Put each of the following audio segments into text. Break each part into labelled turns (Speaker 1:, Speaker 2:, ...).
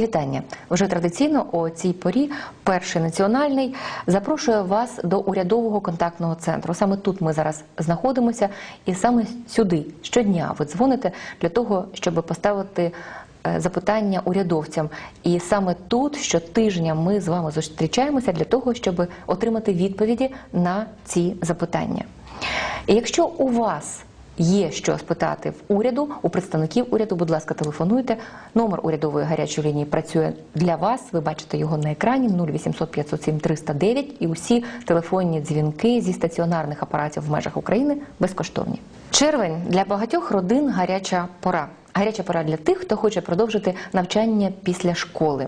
Speaker 1: Вітання. Вже традиційно о цій порі перший національний запрошує вас до урядового контактного центру. Саме тут ми зараз знаходимося, і саме сюди щодня ви дзвоните для того, щоб поставити е, запитання урядовцям. І саме тут щотижня ми з вами зустрічаємося для того, щоб отримати відповіді на ці запитання. І якщо у вас Є що спитати в уряду у представників уряду. Будь ласка, телефонуйте. Номер урядової гарячої лінії працює для вас. Ви бачите його на екрані 0800 507 309 і усі телефонні дзвінки зі стаціонарних апаратів в межах України безкоштовні. Червень для багатьох родин гаряча пора. Гаряча пора для тих, хто хоче продовжити навчання після школи.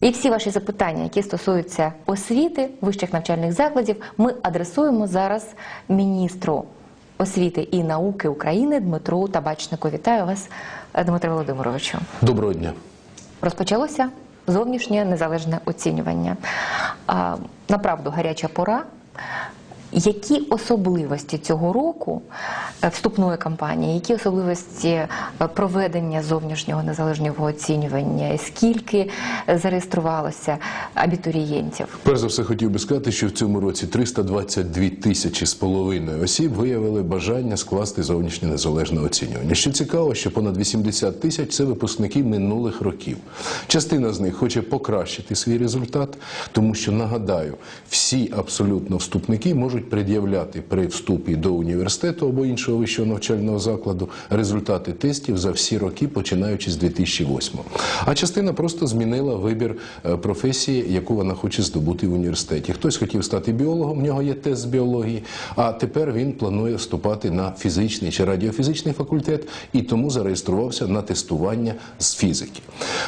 Speaker 1: І всі ваші запитання, які стосуються освіти вищих навчальних закладів, ми адресуємо зараз міністру освіти і науки України Дмитру Табачнику. Вітаю вас, Дмитро Володимировичу.
Speaker 2: Доброго дня.
Speaker 1: Розпочалося зовнішнє незалежне оцінювання. А, направду гаряча пора. Які особливості цього року е, вступної кампанії, які особливості е, проведення зовнішнього незалежного оцінювання? Скільки е, зареєструвалося абітурієнтів?
Speaker 2: Перш за все хотів би сказати, що в цьому році 322 тисячі з половиною осіб виявили бажання скласти зовнішнє незалежне оцінювання. Що цікаво, що понад 80 тисяч це випускники минулих років. Частина з них хоче покращити свій результат, тому що нагадаю, всі абсолютно вступники можуть пред'являти при вступі до університету або іншого вищого навчального закладу результати тестів за всі роки, починаючи з 2008. А частина просто змінила вибір е, професії, яку вона хоче здобути в університеті. Хтось хотів стати біологом, в нього є тест з біології, а тепер він планує вступати на фізичний чи радіофізичний факультет і тому зареєструвався на тестування з фізики.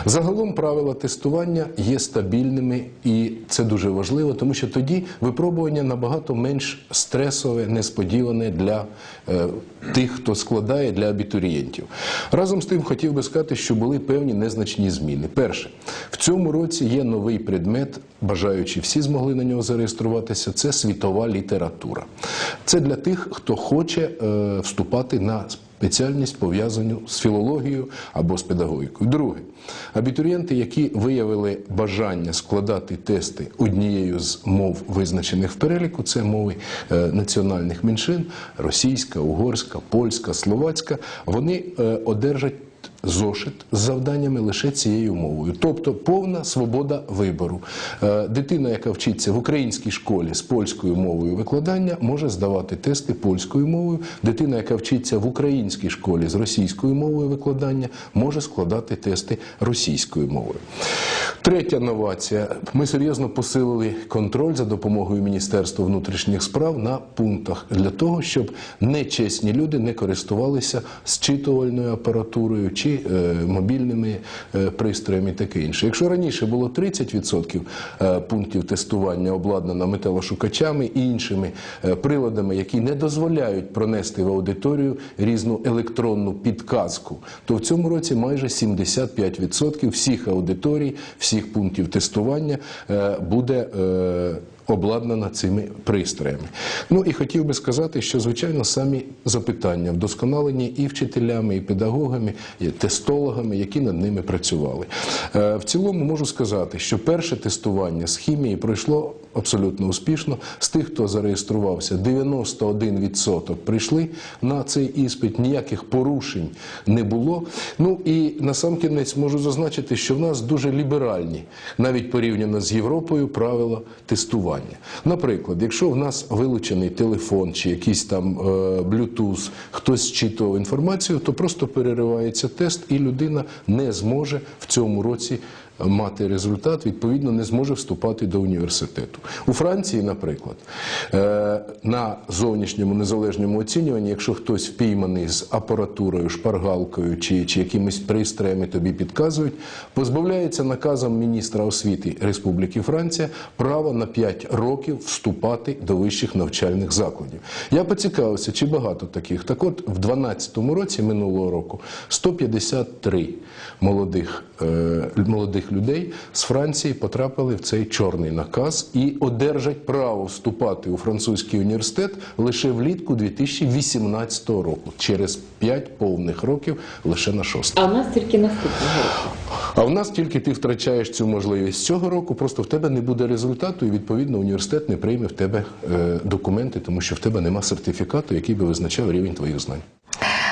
Speaker 2: Загалом правила тестування є стабільними, і це дуже важливо, тому що тоді випробування набагато менш стресове, несподіване для е, тих, хто складає для абітурієнтів. Разом з тим хотів би сказати, що були певні незначні зміни. Перше, в цьому році є новий предмет, бажаючи всі змогли на нього зареєструватися. Це світова література. Це для тих, хто хоче е, вступати на спеціальність пов'язану з філологією або з педагогікою. Друге, абітурієнти, які виявили бажання складати тести однією з мов, визначених в переліку, це мови е, національних меншин: російська, угорська, польська, словацька, вони е, одержать. Зошит з завданнями лише цією мовою, тобто повна свобода вибору. Е, Дитина, яка вчиться в українській школі з польською мовою викладання, може здавати тести польською мовою. Дитина, яка вчиться в українській школі з російською мовою викладання, може складати тести російською мовою. Третя новація: ми серйозно посилили контроль за допомогою Міністерства внутрішніх справ на пунктах для того, щоб нечесні люди не користувалися зчитувальною апаратурою чи е, мобільними е, пристроями і таке інше. Якщо раніше було 30% е, пунктів тестування обладнано металошукачами і іншими приладами, які не дозволяють пронести в аудиторію різну електронну підказку, то в цьому році майже 75% всіх аудиторій, всіх пунктів тестування буде. Обладнана цими пристроями. Ну і хотів би сказати, що звичайно самі запитання вдосконалені і вчителями, і педагогами, і тестологами, які над ними працювали. Е, В цілому можу сказати, що перше тестування з хімії пройшло абсолютно успішно. З тих, хто зареєструвався, 91% прийшли на цей іспит, ніяких порушень не було. Ну і на сам кінець можу зазначити, що в нас дуже ліберальні, навіть порівняно з Європою, правила тестування. Наприклад, якщо в нас вилучений телефон чи якийсь там блютуз, хтось зчитував інформацію, то просто переривається тест, і людина не зможе в цьому році мати результат, відповідно, не зможе вступати до університету. У Франції, наприклад, е, на зовнішньому незалежному оцінюванні, якщо хтось впійманий з апаратурою, шпаргалкою чи, чи якимись пристроями тобі підказують, позбавляється наказом міністра освіти Республіки Франція права на 5 років вступати до вищих навчальних закладів. Я поцікавився, чи багато таких. Так от, в 2012 році минулого року 153 молодих, молодих молодих людей з Франції потрапили в цей чорний наказ і одержать право вступати у французький університет лише влітку 2018 року, через 5 повних років лише на шостий.
Speaker 1: А у нас тільки наступного року.
Speaker 2: А в нас тільки ти втрачаєш цю можливість цього року, просто в тебе не буде результату, і відповідно університет не прийме в тебе е, документи, тому що в тебе нема сертифікату, який би визначав рівень твоїх знань.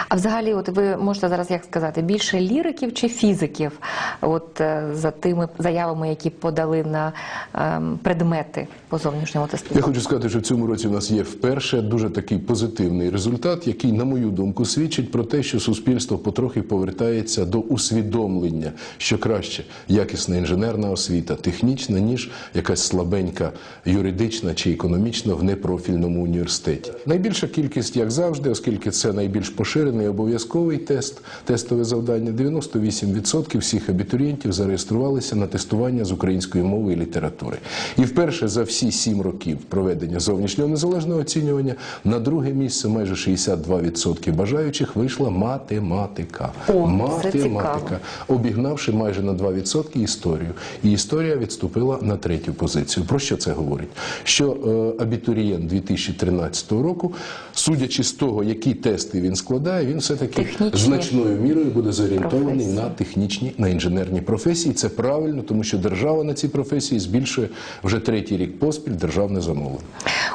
Speaker 1: А взагалі, от ви можете зараз як сказати, більше ліриків чи фізиків, от е, за тими заявами, які подали на ем, предмети по зовнішньому
Speaker 2: Я хочу сказати, що в цьому році в нас є вперше дуже такий позитивний результат, який, на мою думку, свідчить про те, що суспільство потрохи повертається до усвідомлення, що краще якісна інженерна освіта, технічна, ніж якась слабенька юридична чи економічна в непрофільному університеті. Найбільша кількість, як завжди, оскільки це найбільш поширений обов'язковий тест, тестове завдання, 98% всіх абітурієнтів зареєструвалися на тестування з української мови і літератури. І вперше за всі сім років проведення зовнішнього незалежного оцінювання на друге місце майже 62% бажаючих вийшла математика.
Speaker 1: О,
Speaker 2: математика, обігнавши майже на 2% історію. І історія відступила на третю позицію. Про що це говорить? Що е, абітурієнт 2013 року, судячи з того, які тести він складає, він все-таки
Speaker 1: Технічні
Speaker 2: значною мірою буде зорієнтований
Speaker 1: професії.
Speaker 2: на технічні, на інженерні професії. Це правильно, тому що держава на ці професії збільшує вже третій рік поспіль державне замовлення.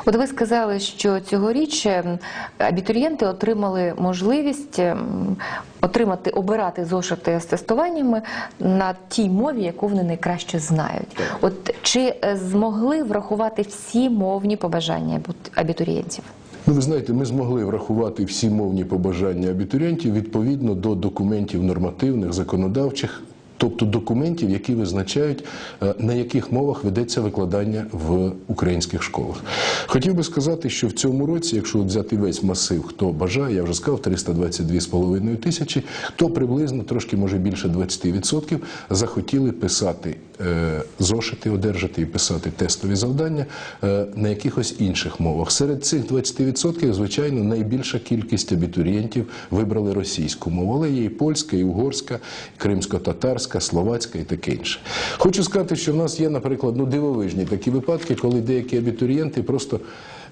Speaker 1: От ви сказали, що цьогоріч ем, абітурієнти отримали можливість ем, отримати, обирати зошити з тестуваннями на тій мові, яку вони найкраще знають. От чи е, змогли врахувати всі мовні побажання абітурієнтів?
Speaker 2: Ну, ви знаєте, ми змогли врахувати всі мовні побажання абітурієнтів відповідно до документів нормативних, законодавчих. Тобто документів, які визначають, е, на яких мовах ведеться викладання в українських школах. Хотів би сказати, що в цьому році, якщо взяти весь масив, хто бажає, я вже сказав, 322,5 тисячі, то приблизно трошки може більше 20% захотіли писати е, зошити, одержати і писати тестові завдання е, на якихось інших мовах. Серед цих 20%, звичайно, найбільша кількість абітурієнтів вибрали російську мову, але є і польська, і угорська, і кримсько-татарська, словацька і таке інше. Хочу сказати, що в нас є, наприклад, ну дивовижні такі випадки, коли деякі абітурієнти просто.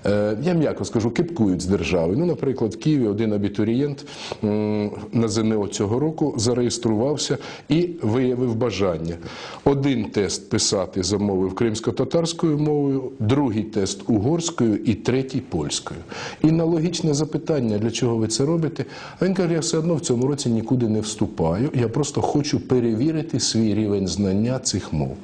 Speaker 2: Е, Я м'яко скажу, кипкують з держави. Ну, наприклад, в Києві один абітурієнт на ЗНО цього року зареєструвався і виявив бажання. Один тест писати замовив кримсько-татарською мовою, другий тест угорською і третій польською. І на логічне запитання, для чого ви це робите? Він каже, я все одно в цьому році нікуди не вступаю. Я просто хочу перевірити свій рівень знання цих мов.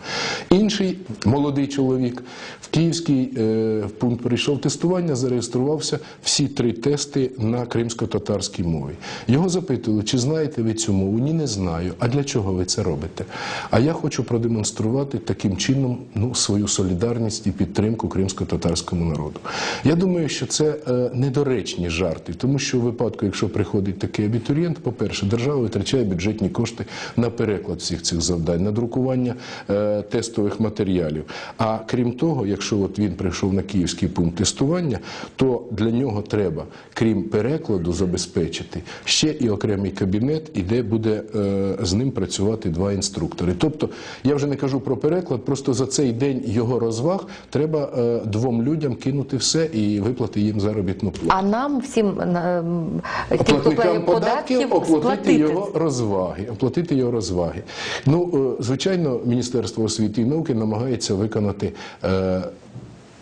Speaker 2: Інший молодий чоловік в Київський е, пункт прийшов тестування, зареєструвався всі три тести на кримсько-татарській мові. Його запитували, чи знаєте ви цю мову? Ні, не знаю. А для чого ви це робите? А я хочу продемонструвати таким чином ну, свою солідарність і підтримку кримсько-татарському народу. Я думаю, що це е, недоречні жарти, тому що у випадку, якщо приходить такий абітурієнт, по-перше, держава витрачає бюджетні кошти на переклад всіх цих завдань, на друкування е, тестових матеріалів. А крім того, якщо от він прийшов на київський пункт тестування, то для нього треба, крім перекладу, забезпечити ще і окремий кабінет, і де буде е, з ним працювати два інструктори. Тобто, я вже не кажу про переклад, просто за цей день його розваг треба е, двом людям кинути все і виплати їм заробітну плату.
Speaker 1: А нам всім м, хто
Speaker 2: Платникам податків оплатити
Speaker 1: сплатити
Speaker 2: його розваги. Оплатити його розваги. Ну, е, звичайно, Міністерство освіти і науки намагається виконати. е,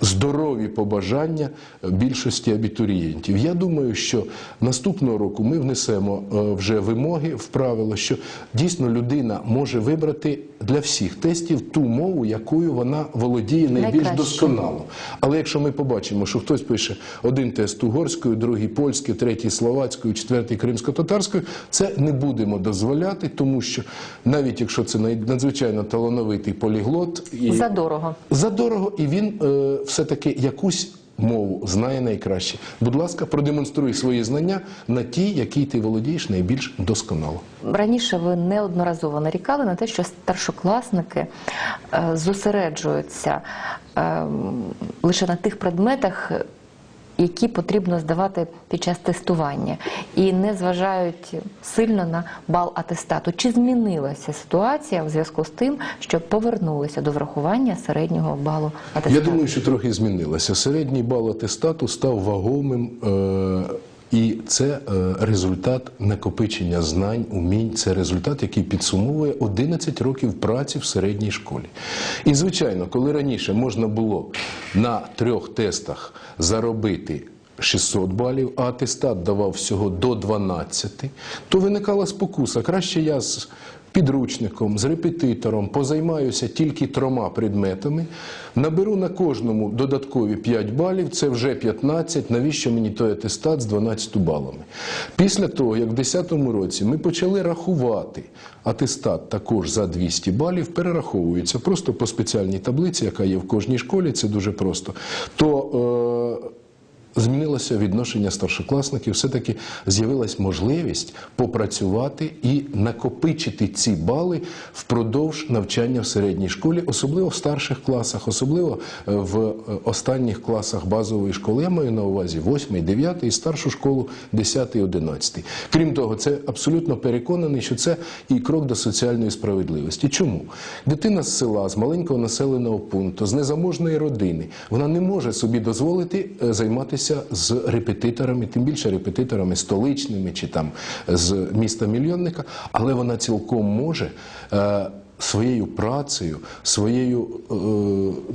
Speaker 2: Здорові побажання більшості абітурієнтів. Я думаю, що наступного року ми внесемо е, вже вимоги в правило, що дійсно людина може вибрати для всіх тестів ту мову, якою вона володіє найбільш
Speaker 1: Найкраще.
Speaker 2: досконало. Але якщо ми побачимо, що хтось пише один тест угорською, другий польською, третій словацькою, четвертий кримсько-татарською, це не будемо дозволяти, тому що навіть якщо це надзвичайно талановитий поліглот і
Speaker 1: задорого.
Speaker 2: задорого, і він е, все-таки якусь. Мову знає найкраще. Будь ласка, продемонструй свої знання на тій, які ти володієш найбільш досконало.
Speaker 1: Раніше ви неодноразово нарікали на те, що старшокласники е, зосереджуються е, лише на тих предметах, які потрібно здавати під час тестування, і не зважають сильно на бал атестату. Чи змінилася ситуація в зв'язку з тим, що повернулися до врахування середнього балу атестату?
Speaker 2: Я думаю, що трохи змінилася. Середній бал атестату став вагомим. Е- і це е, результат накопичення знань, умінь. Це результат, який підсумовує 11 років праці в середній школі. І звичайно, коли раніше можна було на трьох тестах заробити 600 балів, а атестат давав всього до 12, то виникала спокуса. Краще я з підручником, з репетитором позаймаюся тільки трьома предметами, наберу на кожному додаткові 5 балів, це вже 15, навіщо мені той атестат з 12 балами. Після того, як в 2010 році ми почали рахувати атестат також за 200 балів, перераховується просто по спеціальній таблиці, яка є в кожній школі, це дуже просто, то е, Змінилося відношення старшокласників, все-таки з'явилась можливість попрацювати і накопичити ці бали впродовж навчання в середній школі, особливо в старших класах, особливо е, в е, останніх класах базової школи. Я маю на увазі 8, 9 і старшу школу 10, 11. Крім того, це абсолютно переконаний, що це і крок до соціальної справедливості. Чому? Дитина з села, з маленького населеного пункту, з незаможної родини, вона не може собі дозволити е, займатися з репетиторами, тим більше репетиторами столичними чи там з міста мільйонника, але вона цілком може. е, Своєю працею, своєю е,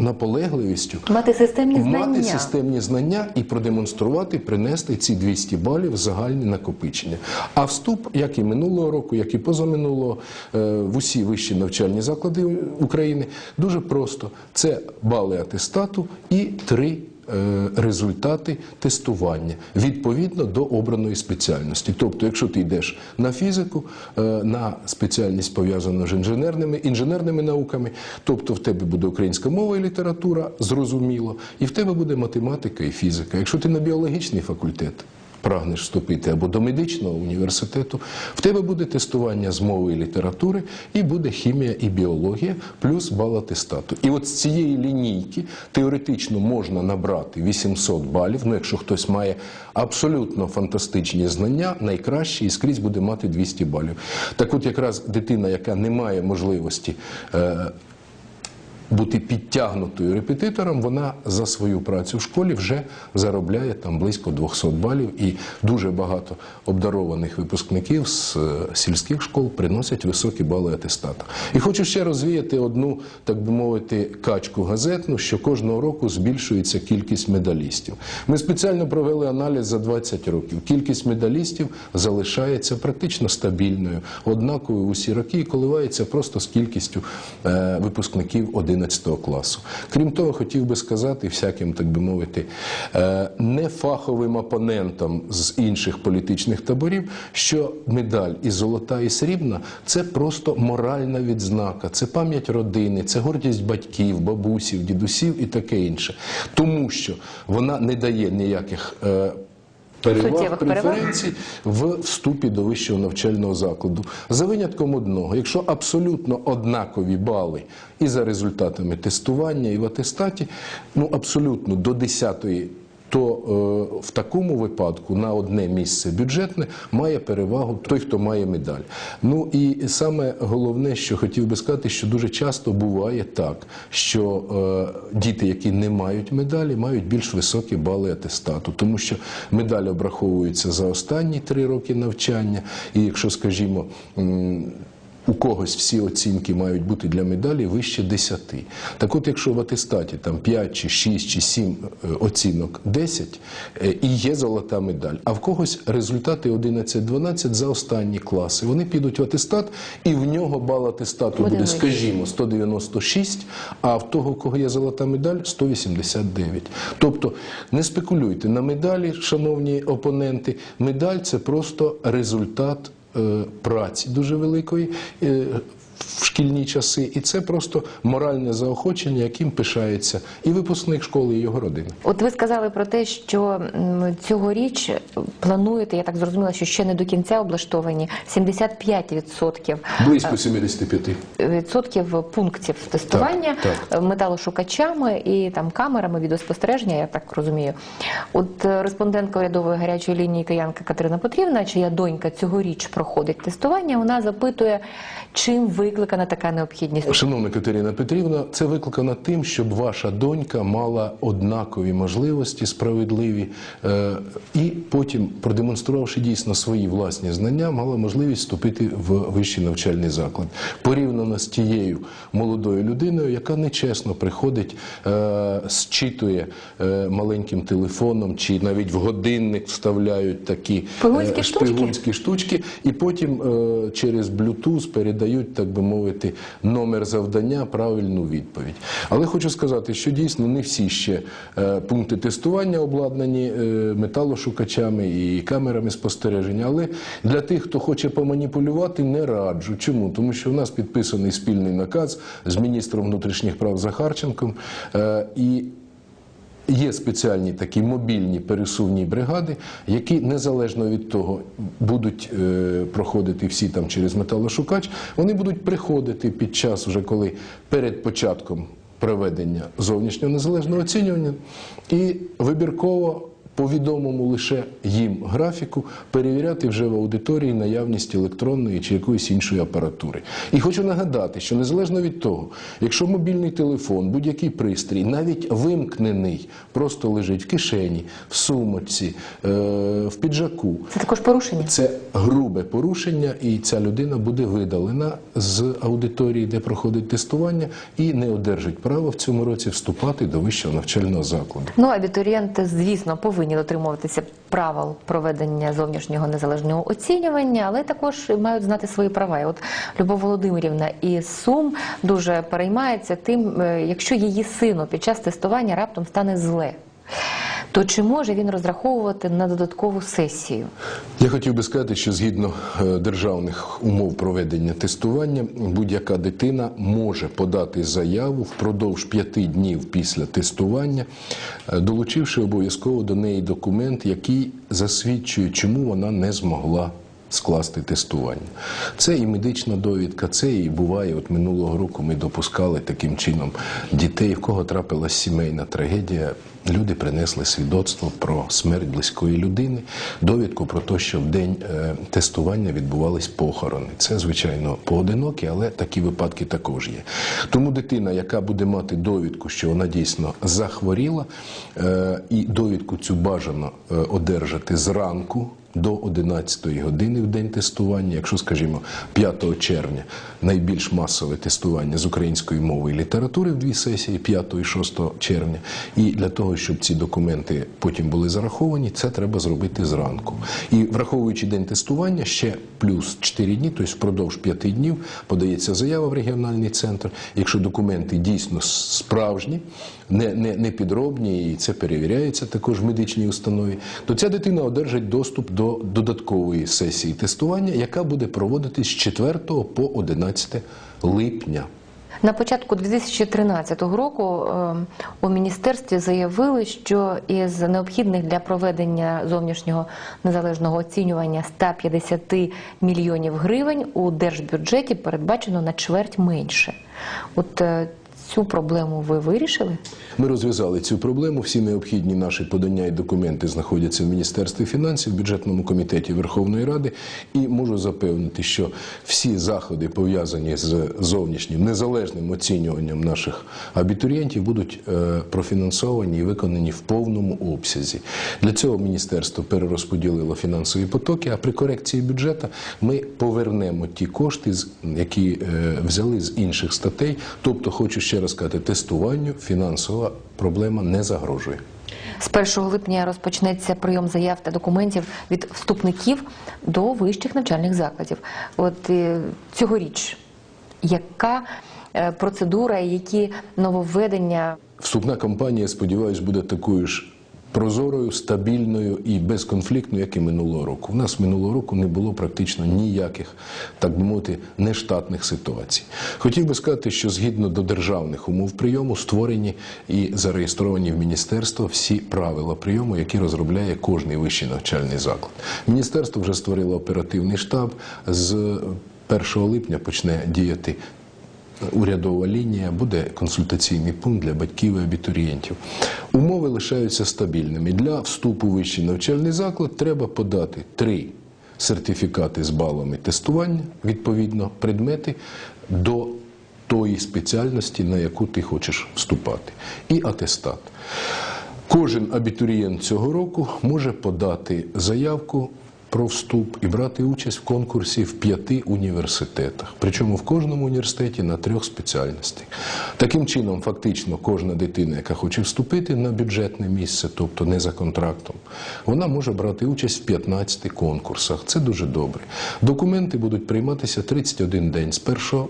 Speaker 2: наполегливістю
Speaker 1: Мати системні знання.
Speaker 2: мати системні знання і продемонструвати, принести ці 200 балів в загальне накопичення. А вступ, як і минулого року, як і позаминулого, е, в усі вищі навчальні заклади України, дуже просто: це бали атестату і три. Е, Результати тестування відповідно до обраної спеціальності. Тобто, якщо ти йдеш на фізику, е, на спеціальність пов'язану з інженерними інженерними науками, тобто в тебе буде українська мова і література, зрозуміло, і в тебе буде математика і фізика. Якщо ти на біологічний факультет прагнеш вступити або до медичного університету, в тебе буде тестування з мови і літератури, і буде хімія і біологія, плюс бал атестату. І от з цієї лінійки теоретично можна набрати 800 балів. Ну, якщо хтось має абсолютно фантастичні знання, найкраще і скрізь буде мати 200 балів. Так от якраз дитина, яка не має можливості. Е, бути підтягнутою репетитором, вона за свою працю в школі вже заробляє там близько 200 балів, і дуже багато обдарованих випускників з е, сільських школ приносять високі бали атестату. І хочу ще розвіяти одну, так би мовити, качку газетну, що кожного року збільшується кількість медалістів. Ми спеціально провели аналіз за 20 років. Кількість медалістів залишається практично стабільною, однаковою усі роки і коливається просто з кількістю е, випускників 11 класу. Крім того, хотів би сказати всяким, так би мовити, е, нефаховим опонентам з інших політичних таборів, що медаль і золота, і срібна це просто моральна відзнака, це пам'ять родини, це гордість батьків, бабусів, дідусів і таке інше. Тому що вона не дає ніяких. Переваг? преференцій в вступі до вищого навчального закладу. За винятком одного, якщо абсолютно однакові бали і за результатами тестування, і в атестаті, ну абсолютно до 10-ї, то е, в такому випадку на одне місце бюджетне має перевагу той, хто має медаль. Ну і саме головне, що хотів би сказати, що дуже часто буває так, що е, діти, які не мають медалі, мають більш високі бали атестату, тому що медаль обраховується за останні три роки навчання, і якщо, скажімо, у когось всі оцінки мають бути для медалі вище 10. Так от, якщо в атестаті там 5 чи 6 чи 7 е, оцінок 10, е, і є золота медаль, а в когось результати 11-12 за останні класи, вони підуть в атестат, і в нього бал атестату
Speaker 1: Буде
Speaker 2: буде, скажімо, 196, а в того, у кого є золота медаль, 189. Тобто не спекулюйте на медалі, шановні опоненти. Медаль це просто результат праці дуже великої. Е, в шкільні часи, і це просто моральне заохочення, яким пишається і випускник школи, і його родина.
Speaker 1: От ви сказали про те, що цьогоріч плануєте, я так зрозуміла, що ще не до кінця облаштовані 75%
Speaker 2: Близько 75.
Speaker 1: відсотків пунктів тестування
Speaker 2: Так,
Speaker 1: е, металошукачами і там камерами відеоспостереження, я так розумію. От е, респондентка урядової гарячої лінії киянка Катерина Потрівна, чия донька цьогоріч проходить тестування, вона запитує, чим викликана така необхідність.
Speaker 2: Шановна Катерина Петрівна, це викликано тим, щоб ваша донька мала однакові можливості, справедливі, е, і потім, продемонструвавши дійсно свої власні знання, мала можливість вступити в вищий навчальний заклад. Порівняно з тією молодою людиною, яка нечесно приходить, е, зчитує е, маленьким телефоном, чи навіть в годинник вставляють такі
Speaker 1: Шпигунські
Speaker 2: е,
Speaker 1: штучки?
Speaker 2: і потім е, через Bluetooth передають, так би мовити, номер завдання, правильну відповідь. Але хочу сказати, що дійсно не всі ще е, пункти тестування обладнані е, металошукачами і камерами спостереження. Але для тих, хто хоче поманіпулювати, не раджу. Чому? Тому що у нас підписаний спільний наказ з міністром внутрішніх прав Захарченком. е, і Є спеціальні такі мобільні пересувні бригади, які незалежно від того, будуть е, проходити всі там через металошукач, вони будуть приходити під час, вже коли перед початком проведення зовнішнього незалежного оцінювання, і вибірково по відомому лише їм графіку перевіряти вже в аудиторії наявність електронної чи якоїсь іншої апаратури. І хочу нагадати, що незалежно від того, якщо мобільний телефон, будь-який пристрій, навіть вимкнений, просто лежить в кишені, в сумочці, е, в піджаку.
Speaker 1: Це також порушення.
Speaker 2: Це грубе порушення, і ця людина буде видалена з аудиторії, де проходить тестування, і не одержить право в цьому році вступати до вищого навчального закладу.
Speaker 1: Ну, абітурієнти, звісно, повинні дотримуватися правил проведення зовнішнього незалежного оцінювання, але також мають знати свої права. От Любов Володимирівна і Сум дуже переймається тим, е, якщо її сину під час тестування раптом стане зле. То чи може він розраховувати на додаткову сесію?
Speaker 2: Я хотів би сказати, що згідно е, державних умов проведення тестування, будь-яка дитина може подати заяву впродовж п'яти днів після тестування, е, долучивши обов'язково до неї документ, який засвідчує, чому вона не змогла. Скласти тестування. Це і медична довідка, це і буває. От минулого року ми допускали таким чином дітей, в кого трапилась сімейна трагедія. Люди принесли свідоцтво про смерть близької людини, довідку про те, що в день е, тестування відбувались похорони. Це звичайно поодинокі, але такі випадки також є. Тому дитина, яка буде мати довідку, що вона дійсно захворіла, е, і довідку цю бажано е, одержати зранку до 11 години в день тестування. Якщо, скажімо, 5 червня найбільш масове тестування з української мови і літератури в дві сесії, 5 і 6 червня. І для того, щоб ці документи потім були зараховані, це треба зробити зранку. І враховуючи день тестування, ще плюс 4 дні, тобто впродовж 5 днів подається заява в регіональний центр. Якщо документи дійсно справжні, не, не, не підробні, і це перевіряється також в медичній установі, то ця дитина одержить доступ до додаткової сесії тестування, яка буде проводитись з 4 по 11 липня.
Speaker 1: На початку 2013 року е, у міністерстві заявили, що із необхідних для проведення зовнішнього незалежного оцінювання 150 мільйонів гривень у держбюджеті передбачено на чверть менше. От е, цю проблему ви вирішили?
Speaker 2: Ми розв'язали цю проблему. Всі необхідні наші подання і документи знаходяться в Міністерстві фінансів, бюджетному комітеті Верховної Ради. І можу запевнити, що всі заходи пов'язані з зовнішнім незалежним оцінюванням наших абітурієнтів будуть е, профінансовані і виконані в повному обсязі. Для цього міністерство перерозподілило фінансові потоки. А при корекції бюджету ми повернемо ті кошти, які е, взяли з інших статей. Тобто, хочу ще раз сказати, тестуванню фінансова проблема не загрожує.
Speaker 1: З 1 липня розпочнеться прийом заяв та документів від вступників до вищих навчальних закладів. От е, цьогоріч, яка е, процедура, і які нововведення
Speaker 2: Вступна кампанія, сподіваюсь, буде такою ж прозорою, стабільною і безконфліктною, як і минулого року. У нас минулого року не було практично ніяких, так би мовити, нештатних ситуацій. Хотів би сказати, що згідно до державних умов прийому створені і зареєстровані в міністерство всі правила прийому, які розробляє кожний вищий навчальний заклад. Міністерство вже створило оперативний штаб з 1 липня почне діяти урядова лінія, буде консультаційний пункт для батьків і абітурієнтів. Умови лишаються стабільними. Для вступу в вищий навчальний заклад треба подати три сертифікати з балами тестування, відповідно, предмети до тої спеціальності, на яку ти хочеш вступати, і атестат. Кожен абітурієнт цього року може подати заявку про вступ і брати участь в конкурсі в п'яти університетах, причому в кожному університеті на трьох спеціальностях. Таким чином, фактично, кожна дитина, яка хоче вступити на бюджетне місце, тобто не за контрактом, вона може брати участь в 15 конкурсах. Це дуже добре. Документи будуть прийматися 31 день з першого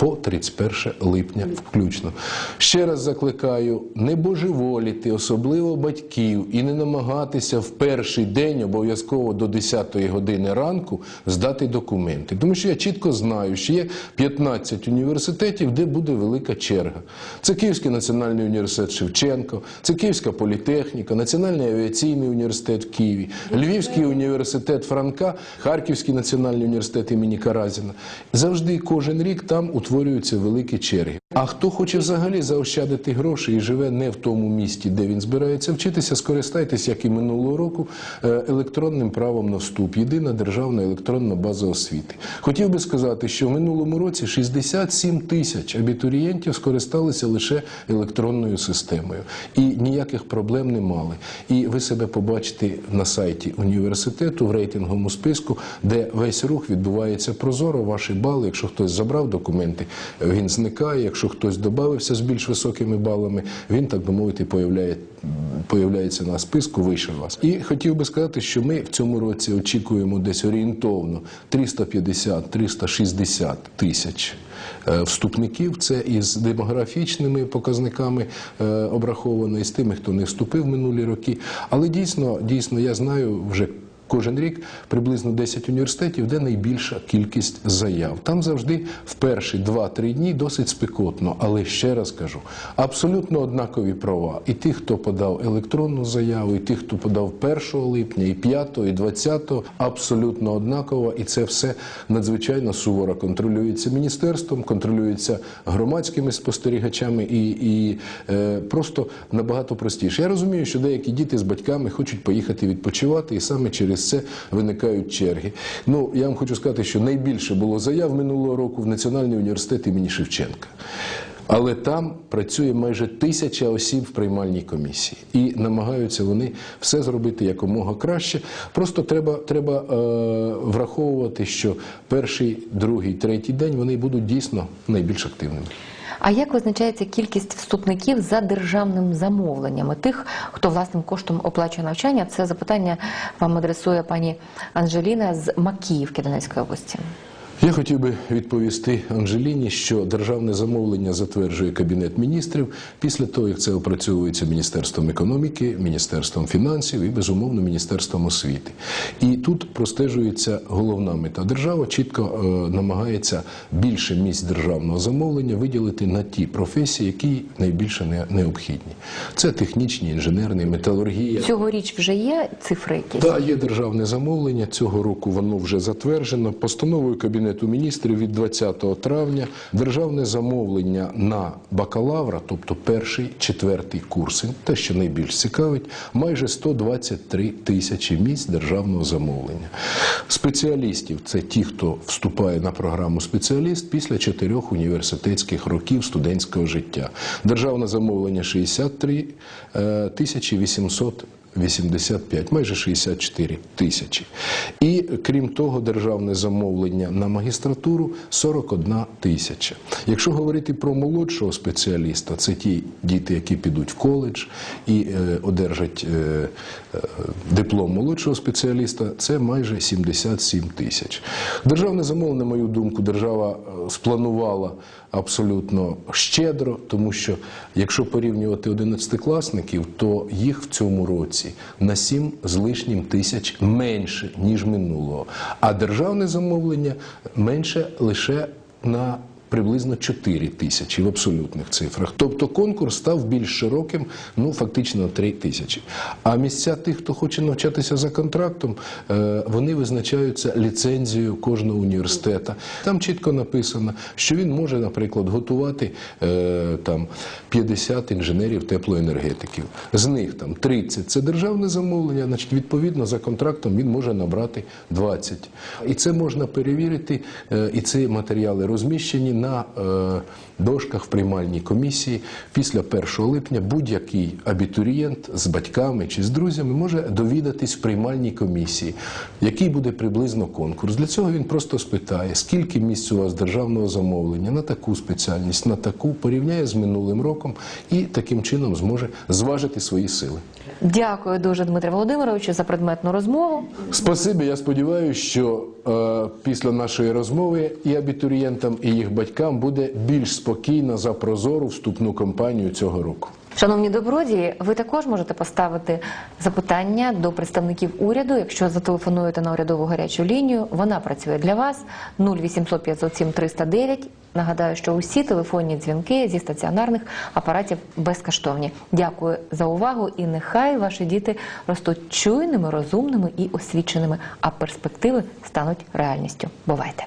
Speaker 2: по 31 липня включно. Ще раз закликаю не божеволіти, особливо батьків, і не намагатися в перший день обов'язково до 10 години ранку здати документи. Тому що я чітко знаю, що є 15 університетів, де буде велика черга. Це Київський національний університет Шевченко, це Київська політехніка, Національний авіаційний університет в Києві, Львівський університет Франка, Харківський національний університет імені Каразіна. Завжди кожен рік там утворюються великі черги. А хто хоче взагалі заощадити гроші і живе не в тому місті, де він збирається вчитися, скористайтесь, як і минулого року, е, електронним правом на вступ. Єдина державна електронна база освіти. Хотів би сказати, що в минулому році 67 тисяч абітурієнтів скористалися лише електронною системою і ніяких проблем не мали. І ви себе побачите на сайті університету в рейтинговому списку, де весь рух відбувається прозоро. Ваші бали, якщо хтось забрав документи, він зникає. Якщо хтось додався з більш високими балами, він так би мовити появляє, появляється на списку вище вас. І хотів би сказати, що ми в цьому році очікуємо десь орієнтовно 350-360 тисяч. е, Вступників це із демографічними показниками е, обраховано, і з тими, хто не вступив минулі роки. Але дійсно, дійсно, я знаю вже кожен рік приблизно 10 університетів, де найбільша кількість заяв. Там завжди в перші 2-3 дні досить спекотно. Але ще раз кажу, абсолютно однакові права. І тих, хто подав електронну заяву, і тих, хто подав 1 липня, і 5, і 20, абсолютно однаково. І це все надзвичайно суворо контролюється міністерством, контролюється громадськими спостерігачами і, і е, просто набагато простіше. Я розумію, що деякі діти з батьками хочуть поїхати відпочивати, і саме через це виникають черги. Ну я вам хочу сказати, що найбільше було заяв минулого року в Національний університет імені Шевченка. Але там працює майже тисяча осіб в приймальній комісії, і намагаються вони все зробити якомога краще. Просто треба, треба е, враховувати, що перший, другий, третій день вони будуть дійсно найбільш активними.
Speaker 1: А як визначається кількість вступників за державним замовленням? Тих, хто власним коштом оплачує навчання? Це запитання вам адресує пані Анжеліна з Макіївки Донецької області.
Speaker 2: Я хотів би відповісти Анжеліні, що державне замовлення затверджує Кабінет міністрів після того, як це опрацьовується Міністерством економіки, Міністерством фінансів і, безумовно, Міністерством освіти. І тут простежується головна мета. Держава чітко е, намагається більше місць державного замовлення виділити на ті професії, які найбільше не, необхідні. Це технічні, інженерні, металургія.
Speaker 1: Цьогоріч вже є цифри якісь?
Speaker 2: Так, є державне замовлення. Цього року воно вже затверджено. Постановою Кабінету міністрів від 20 травня державне замовлення на бакалавра, тобто перший, четвертий курси, те, що найбільш цікавить, майже 123 тисячі місць державного замовлення. Спеціалістів це ті, хто вступає на програму спеціаліст після чотирьох університетських років студентського життя. Державне замовлення 63 е, тисячі 800 85, майже 64 тисячі. І крім того, державне замовлення на магістратуру 41 тисяча. Якщо говорити про молодшого спеціаліста, це ті діти, які підуть в коледж і е, одержать е, е, диплом молодшого спеціаліста, це майже 77 тисяч. Державне замовлення, на мою думку, держава е, спланувала абсолютно щедро, тому що якщо порівнювати 11-класників, то їх в цьому році на 7 з лишнім тисяч менше, ніж минулого. А державне замовлення менше лише на приблизно 4 тисячі в абсолютних цифрах. Тобто конкурс став більш широким, ну фактично на 3 тисячі. А місця тих, хто хоче навчатися за контрактом, е, вони визначаються ліцензією кожного університету. Там чітко написано, що він може, наприклад, готувати е, там 50 інженерів теплоенергетиків. З них там 30 – це державне замовлення, значить, відповідно за контрактом він може набрати 20. І це можна перевірити, е, і ці матеріали розміщені на е, дошках в приймальній комісії. Після 1 липня будь-який абітурієнт з батьками чи з друзями може довідатись в приймальній комісії, який буде приблизно конкурс. Для цього він просто спитає, скільки місць у вас державного замовлення на таку спеціальність, на таку, порівняє з минулим роком і таким чином зможе зважити свої сили.
Speaker 1: Дякую дуже, Дмитре Володимировичу, за предметну розмову.
Speaker 2: Спасибі. Я сподіваюся, що після нашої розмови і абітурієнтам, і їх батькам буде більш спокійно за прозору вступну кампанію цього року.
Speaker 1: Шановні добродії, ви також можете поставити запитання до представників уряду, якщо зателефонуєте на урядову гарячу лінію. Вона працює для вас 0800 507 309. Нагадаю, що усі телефонні дзвінки зі стаціонарних апаратів безкоштовні. Дякую за увагу і нехай ваші діти ростуть чуйними, розумними і освіченими, а перспективи стануть реальністю. Бувайте!